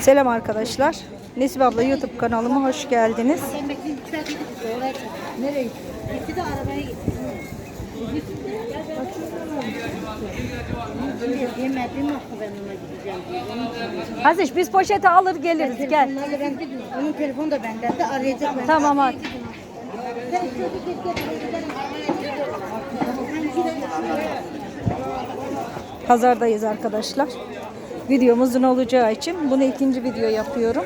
Selam arkadaşlar. Nesip abla YouTube kanalıma hoş geldiniz. Nereye gitti? Gitti de arabaya gitti. Aziz biz poşeti alır geliriz gel. Ben biliyorum. Onun telefonu da bende de arayacak. ben. Tamam hadi. Pazardayız arkadaşlar. Videom uzun olacağı için bunu ikinci video yapıyorum.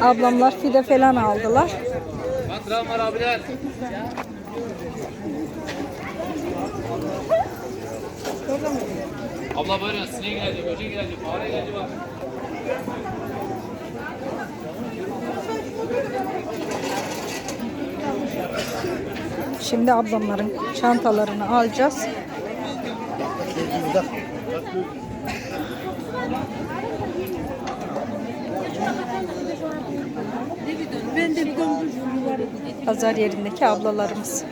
Ablamlar fide falan aldılar. Var abiler. Abla buyurun sinek gelecek, böcek gelecek, fare gelecek bak. Şimdi ablamların çantalarını alacağız. Pazar yerindeki ablalarımız.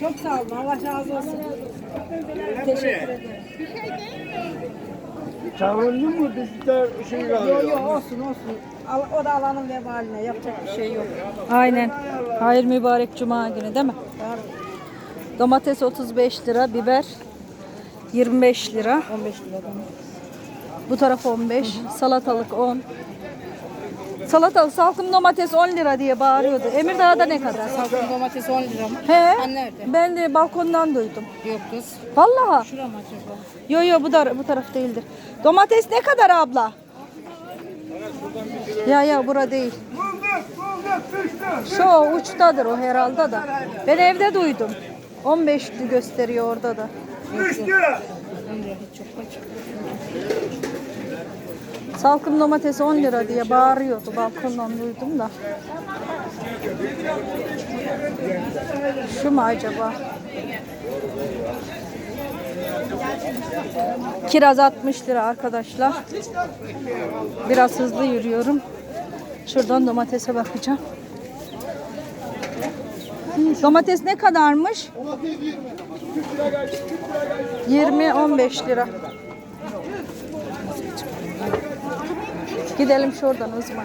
Çok sağ olun. Allah razı olsun. Teşekkür ederim. Çağrıldın mı biz de şey Yok galiba. yok olsun olsun. Al- O da alanın vebaline yapacak bir şey yok. Aynen. Hayır mübarek cuma günü değil mi? Domates 35 lira, biber 25 lira. 15 liradan. Bu taraf 15, salatalık 10. Salatalık, salkım domates 10 lira diye bağırıyordu. Emirdağ'da ne kadar? Salkım domates 10 lira mı? He? Ha, nerede? Ben de balkondan duydum. Yok kız. Vallahi. Şura mı acaba? Yo yo bu da bu taraf değildir. Domates ne kadar abla? Ya ya bura değil. Şu uçtadır o herhalde da. Ben evde duydum. 15 gösteriyor orada da. Salkım domates 10 lira diye bağırıyordu. Balkondan duydum da. Şu mu acaba? Kiraz 60 lira arkadaşlar. Biraz hızlı yürüyorum. Şuradan domatese bakacağım. Domates ne kadarmış? 20-15 lira. Gidelim şuradan o zaman.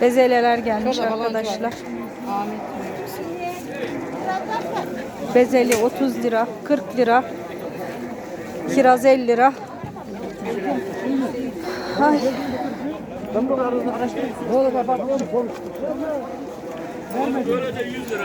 Bezelyeler gelmiş Şurada arkadaşlar. Bezelye 30 lira, 40 lira. Kiraz 50 lira. Ay. Böylece 100 lira.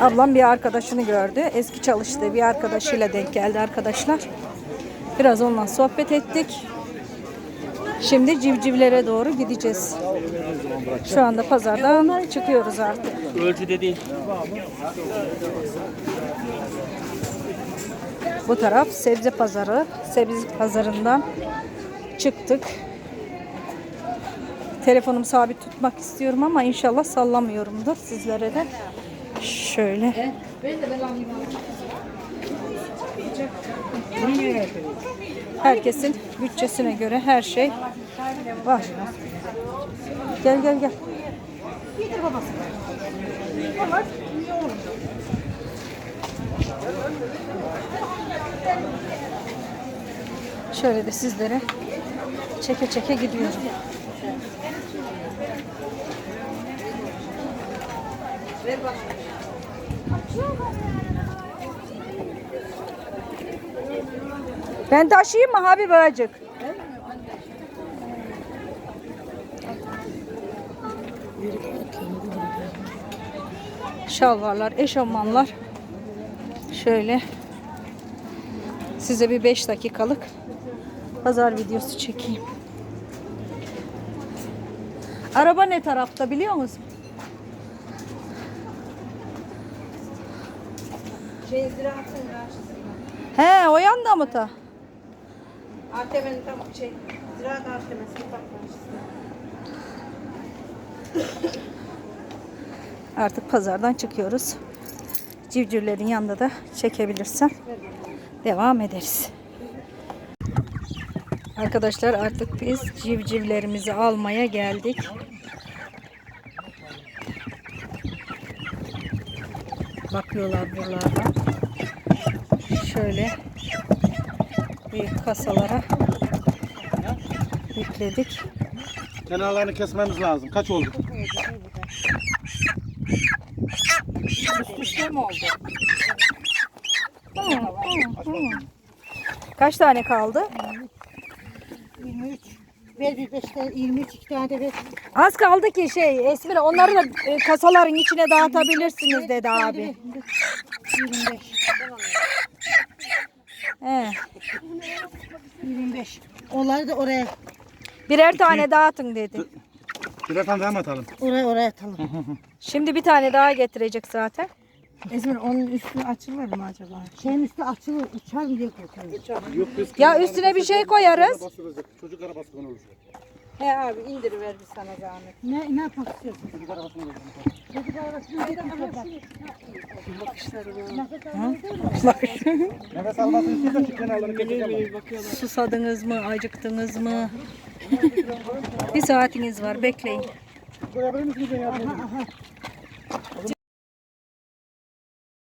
Ablam bir arkadaşını gördü. Eski çalıştığı bir arkadaşıyla denk geldi arkadaşlar. Biraz onunla sohbet ettik. Şimdi civcivlere doğru gideceğiz. Şu anda pazardan çıkıyoruz artık. Ölçüde değil. Bu taraf sebze pazarı. Sebze pazarından çıktık. Telefonumu sabit tutmak istiyorum ama inşallah sallamıyorumdur sizlere de. Şöyle. Herkesin bütçesine göre her şey var. Gel gel gel. Yeter babası. Şöyle de sizlere çeke çeke gidiyorum. Ver bakalım. Ben taşıyayım mı Habib Ağacık? Şalvarlar, eşofmanlar. Şöyle size bir 5 dakikalık pazar videosu çekeyim. Araba ne tarafta biliyor musun? Şey. He o yanda mı ta? ATM'nin tam şey ziraat ATM'si tam karşısında. Artık pazardan çıkıyoruz. Civcivlerin yanında da çekebilirsem devam ederiz. Arkadaşlar artık biz civcivlerimizi almaya geldik. Bakıyorlar buralardan. Şöyle büyük kasalara yükledik. Kenarlarını kesmemiz lazım. Kaç oldu? Üst üste mi oldu? Kaç tane kaldı? 23. Ver bir 5 tane 23 iki tane de ver. Az kaldı ki şey Esmir onları da e, kasaların içine dağıtabilirsiniz dedi abi. 25. He. 25. Onları da oraya Birer tane dağıtın dedi. Birer tane daha mı atalım? oraya oraya atalım. Şimdi bir tane daha getirecek zaten. Esmer onun üstü açılır mı acaba? Şeyin üstü açılır uçar mı diye korkuyorum. Yok biz Ya üstüne bir şey koyarız. basıyoruz. Çocuklara baskın olur. He abi indiriver bir sana zahmet. Ne, ne yapmak istiyorsun? Çocuklara baskın olur. Çocuk arasında getirmiş bak. Nefes almasını istiyorsan şu kenarlarını keseceğim. Susadınız mı? Acıktınız mı? bir saatiniz var. Bekleyin. Koyabilir misiniz yardım edeyim?